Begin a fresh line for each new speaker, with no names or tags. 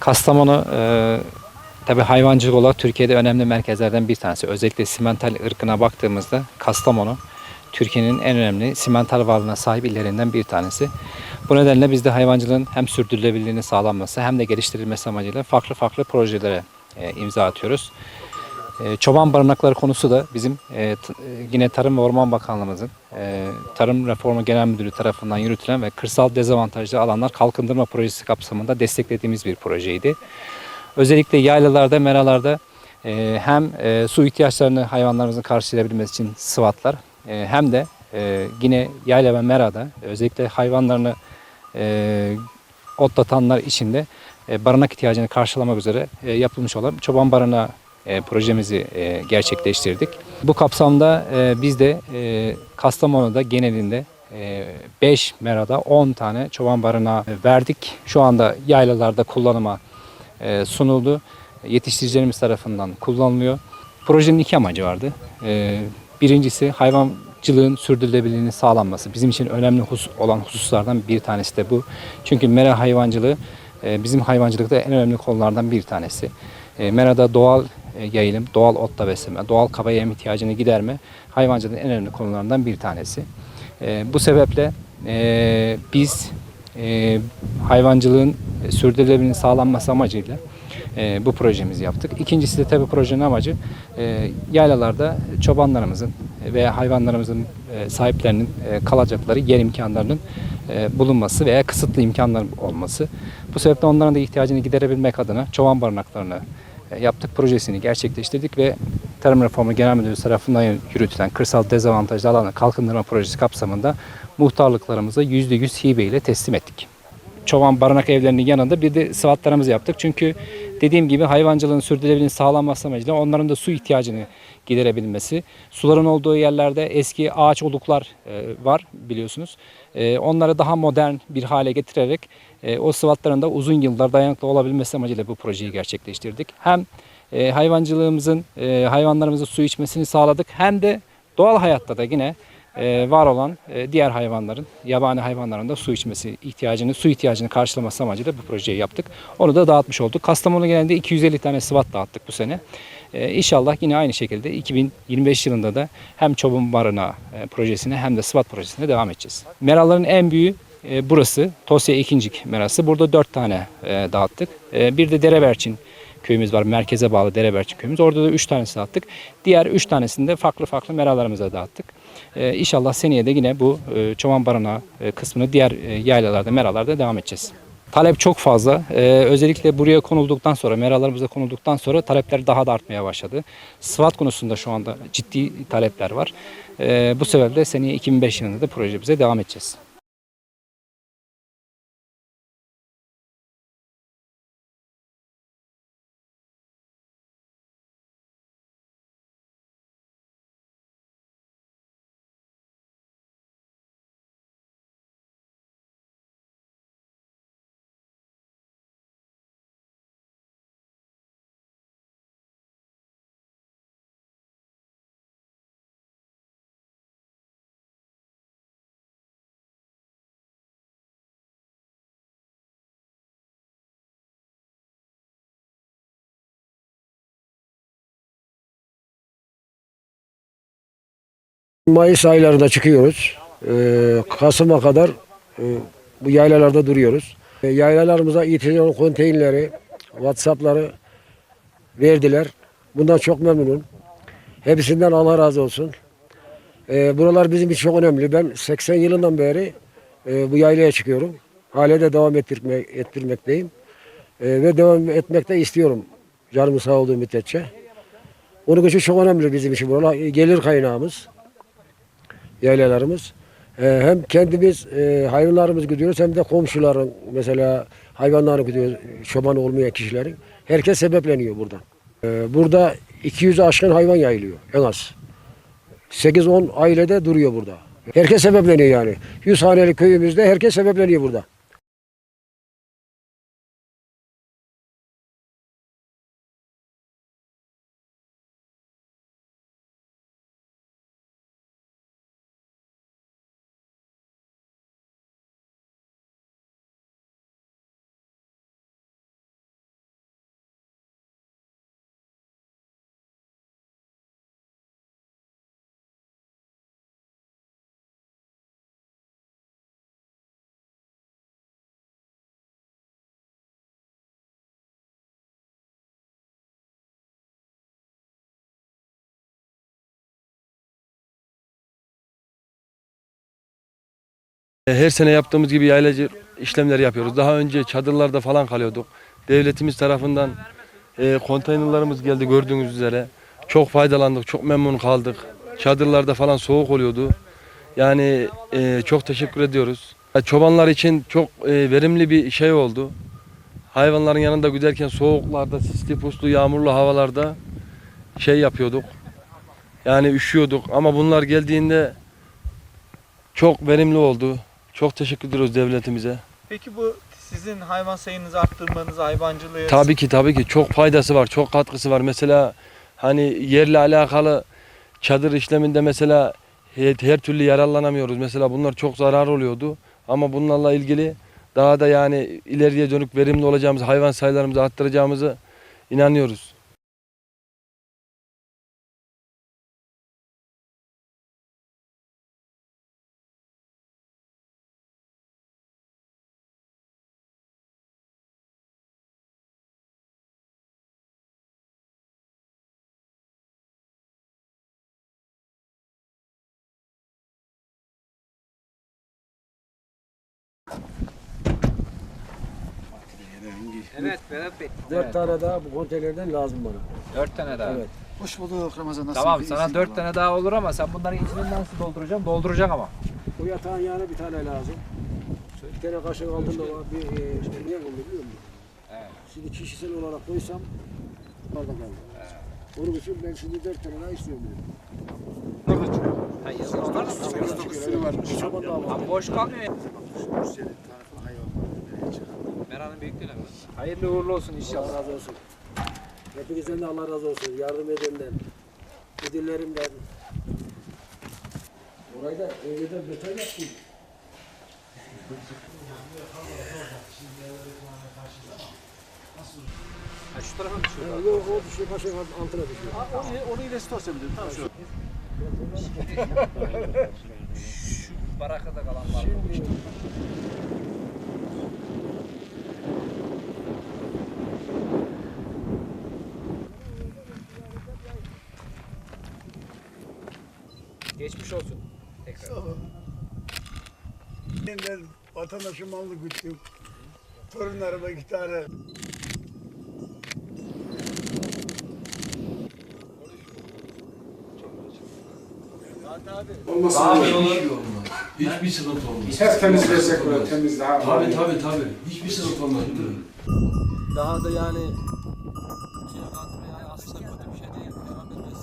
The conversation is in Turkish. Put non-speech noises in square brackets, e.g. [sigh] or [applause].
Kastamonu e, tabi hayvancılık olarak Türkiye'de önemli merkezlerden bir tanesi. Özellikle simental ırkına baktığımızda Kastamonu Türkiye'nin en önemli simental varlığına sahip illerinden bir tanesi. Bu nedenle biz de hayvancılığın hem sürdürülebilirliğini sağlanması hem de geliştirilmesi amacıyla farklı farklı projelere e, imza atıyoruz. E, çoban barınakları konusu da bizim e, e, yine Tarım ve Orman Bakanlığımızın e, Tarım Reformu Genel Müdürü tarafından yürütülen ve kırsal dezavantajlı alanlar kalkındırma projesi kapsamında desteklediğimiz bir projeydi. Özellikle yaylalarda, meralarda e, hem e, su ihtiyaçlarını hayvanlarımızın karşılayabilmesi için sıvatlar e, hem de yine yayla ve merada özellikle hayvanlarını otlatanlar için de e, barınak ihtiyacını karşılamak üzere yapılmış olan çoban barınağı e, projemizi e, gerçekleştirdik. Bu kapsamda e, biz de Kastamonu'da genelinde 5 merada 10 tane çoban barınağı verdik. Şu anda yaylalarda kullanıma sunuldu. Yetiştiricilerimiz tarafından kullanılıyor. Projenin iki amacı vardı. Birincisi hayvancılığın sürdürülebilirliğinin sağlanması. Bizim için önemli hus- olan hususlardan bir tanesi de bu. Çünkü mera hayvancılığı bizim hayvancılıkta en önemli konulardan bir tanesi. Merada doğal yayılım, doğal otla besleme, doğal kaba yem ihtiyacını giderme hayvancılığın en önemli konularından bir tanesi. E, bu sebeple e, biz e, hayvancılığın sürdürülebilirliğinin sağlanması amacıyla e, bu projemizi yaptık. İkincisi de tabii projenin amacı e, yaylalarda çobanlarımızın veya hayvanlarımızın e, sahiplerinin e, kalacakları yer imkanlarının e, bulunması veya kısıtlı imkanların olması. Bu sebeple onların da ihtiyacını giderebilmek adına çoban barınaklarını e, yaptık. Projesini gerçekleştirdik ve Tarım Reformu Genel Müdürlüğü tarafından yürütülen kırsal dezavantajlı alanı kalkındırma projesi kapsamında muhtarlıklarımızı %100 hibe ile teslim ettik çoban barınak evlerinin yanında bir de sıvatlarımızı yaptık. Çünkü dediğim gibi hayvancılığın sürdürülebilirliğinin sağlanması amacıyla onların da su ihtiyacını giderebilmesi. Suların olduğu yerlerde eski ağaç oluklar e, var biliyorsunuz. E, onları daha modern bir hale getirerek e, o sıvatların da uzun yıllar dayanıklı olabilmesi amacıyla bu projeyi gerçekleştirdik. Hem hayvancılığımızın, hayvanlarımızın su içmesini sağladık hem de doğal hayatta da yine e, var olan e, diğer hayvanların, yabani hayvanların da su içmesi ihtiyacını, su ihtiyacını karşılaması amacıyla bu projeyi yaptık. Onu da dağıtmış olduk. Kastamonu genelinde 250 tane sıvat dağıttık bu sene. E, İnşallah yine aynı şekilde 2025 yılında da hem çoban barınağı e, projesine hem de sıvat projesine devam edeceğiz. Meraların en büyüğü e, burası. Tosya İkincik merası. Burada 4 tane e, dağıttık. Bir de Dereberçin köyümüz var. Merkeze bağlı Dereberçin köyümüz. Orada da 3 tanesini dağıttık. Diğer 3 tanesini de farklı farklı meralarımıza dağıttık. Ee, inşallah seneye de yine bu e, çoban barınağı e, kısmını diğer e, yaylalarda, meralarda devam edeceğiz. Talep çok fazla. Ee, özellikle buraya konulduktan sonra, meralarımıza konulduktan sonra talepler daha da artmaya başladı. SWAT konusunda şu anda ciddi talepler var. Ee, bu sebeple seneye 2005 yılında da projemize devam edeceğiz.
Mayıs aylarında çıkıyoruz. Ee, Kasım'a kadar e, bu yaylalarda duruyoruz. E, yaylalarımıza İTC'nin konteynerleri, WhatsApp'ları verdiler. Bundan çok memnunum. Hepsinden Allah razı olsun. E, buralar bizim için çok önemli. Ben 80 yılından beri e, bu yaylaya çıkıyorum. Hala de devam ettirme, ettirmekteyim. Ve devam etmek de istiyorum. Canım sağ olduğu müddetçe. Onun için çok önemli bizim için buralar. Gelir kaynağımız yaylalarımız. Ee, hem kendimiz e, hayvanlarımızı gidiyoruz hem de komşuların mesela hayvanlarını gidiyoruz çoban olmayan kişilerin. Herkes sebepleniyor buradan. Ee, burada 200 aşkın hayvan yayılıyor en az. 8-10 ailede duruyor burada. Herkes sebepleniyor yani. 100 haneli köyümüzde herkes sebepleniyor burada.
Her sene yaptığımız gibi yaylacı işlemleri yapıyoruz. Daha önce çadırlarda falan kalıyorduk. Devletimiz tarafından e, konteynerlarımız geldi gördüğünüz üzere. Çok faydalandık, çok memnun kaldık. Çadırlarda falan soğuk oluyordu. Yani e, çok teşekkür ediyoruz. Ya, Çobanlar için çok e, verimli bir şey oldu. Hayvanların yanında giderken soğuklarda, sisli puslu, yağmurlu havalarda şey yapıyorduk. Yani üşüyorduk ama bunlar geldiğinde çok verimli oldu. Çok teşekkür ediyoruz devletimize.
Peki bu sizin hayvan sayınızı arttırmanız, hayvancılığı
Tabii ki tabii ki çok faydası var, çok katkısı var. Mesela hani yerle alakalı çadır işleminde mesela her, her türlü yararlanamıyoruz. Mesela bunlar çok zarar oluyordu. Ama bunlarla ilgili daha da yani ileriye dönük verimli olacağımız, hayvan sayılarımızı arttıracağımızı inanıyoruz.
Evet Vedat Bey.
Dört tane daha bu konteynerden lazım bana.
Dört tane daha.
Evet.
Hoş bulduk Ramazan. Nasılsın?
Tamam sana dört tane daha olur ama sen bunların içini nasıl dolduracaksın? Dolduracaksın ama.
Bu yatağın yanına bir tane lazım. Bir tane kaşık altında var. Bir e, işte niye oldu biliyor musun?
Evet.
Şimdi kişisel olarak koysam orada kaldı. Onun için ben şimdi dört tane daha istiyorum. dedim.
Hayır, onlar da
Bir çoban daha var.
Abi boş kalmıyor ya.
Hayvan var.
Meranın büyüklüğüne mi? Hayırlı uğurlu olsun
Allah
inşallah.
razı olsun. Hepinizden de Allah razı olsun. Yardım edenden, müdürlerimden. Orayı da önceden beton yaptım.
Ha, şu tarafa mı düşüyor?
Ha, Yok o düşüyor kaşığın altına düşüyor.
Onu, onu ile stos yapabilirim. Tamam şu. [laughs]
Şu barakada kalan var.
Şimdi
Geçmiş olsun. Tekrar.
Ben vatandaşı mallı güttüm. Torunlarıma iki tane
Hiçbir sıkıntı olmaz.
hep temizlesek böyle temiz daha
Tabii tabii tabii. Hiçbir sıkıntı olmaz. Daha da yani